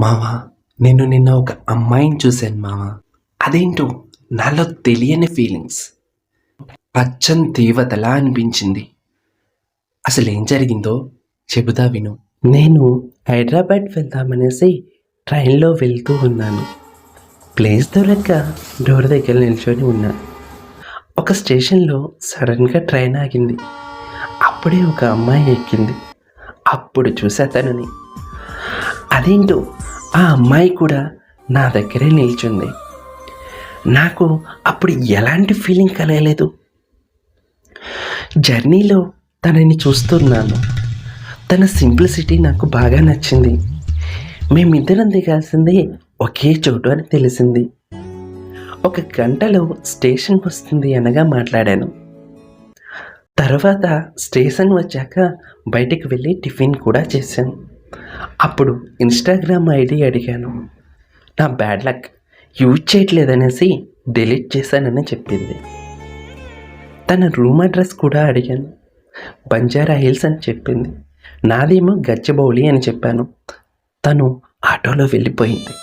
మావా నేను నిన్న ఒక అమ్మాయిని చూశాను మావా అదేంటో నాలో తెలియని ఫీలింగ్స్ పచ్చని దేవతలా అనిపించింది. అసలు ఏం జరిగిందో చెబుతా విను. నేను హైదరాబాద్ వెళ్దామనేసి ట్రైన్లో వెళ్తూ ఉన్నాను. ప్లేస్ దొరక్క డోర్ దగ్గర నిల్చొని ఉన్నా. ఒక స్టేషన్లో సడన్గా ట్రైన్ ఆగింది. అప్పుడే ఒక అమ్మాయి ఎక్కింది. అప్పుడు చూసా తనని. అదేంటో ఆ అమ్మాయి కూడా నా దగ్గరే నిల్చుంది. నాకు అప్పుడు ఎలాంటి ఫీలింగ్ కలగలేదు. జర్నీలో తనని చూస్తున్నాను. తన సింప్లిసిటీ నాకు బాగా నచ్చింది. మేమిద్దరం దిగాల్సింది ఒకే చోటు అని తెలిసింది. ఒక గంటలో స్టేషన్ వస్తుంది అనగా మాట్లాడాను. తర్వాత స్టేషన్ వచ్చాక బయటకు వెళ్ళి టిఫిన్ కూడా చేశాను. అప్పుడు ఇన్స్టాగ్రామ్ ఐడి అడిగాను. నా బ్యాడ్ లక్ యూజ్ చేయట్లేదనేసి డిలీట్ చేశానని చెప్పింది. తన రూమ్ అడ్రస్ కూడా అడిగాను. బంజారా హిల్స్ అని చెప్పింది. నాదేమో గచ్చబౌలి అని చెప్పాను. తను ఆటోలో వెళ్ళిపోయింది.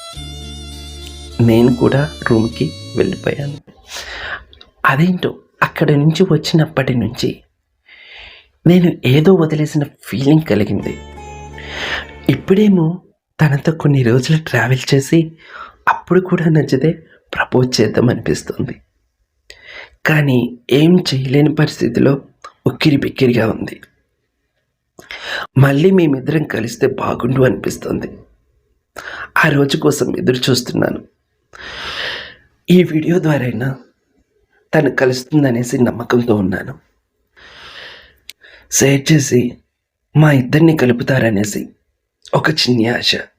నేను కూడా రూమ్కి వెళ్ళిపోయాను. అదేంటో అక్కడి నుంచి వచ్చినప్పటి నుంచి నేను ఏదో వదిలేసిన ఫీలింగ్ కలిగింది. ఇప్పుడేమో తనతో కొన్ని రోజులు ట్రావెల్ చేసి అప్పుడు కూడా నచ్చితే ప్రపోజ్ చేద్దాం అనిపిస్తుంది కానీ ఏం చేయలేని పరిస్థితిలో ఉక్కిరి బిక్కిరిగా ఉంది. మళ్ళీ మేమిద్దరం కలిస్తే బాగుండు అనిపిస్తుంది. ఆ రోజు కోసం ఎదురు చూస్తున్నాను. ఈ వీడియో ద్వారా తను కలుస్తుందనేసి నమ్మకంతో ఉన్నాను. షేర్ చేసి మా ఇద్దరిని కలుపుతారనేసి o que te niaja.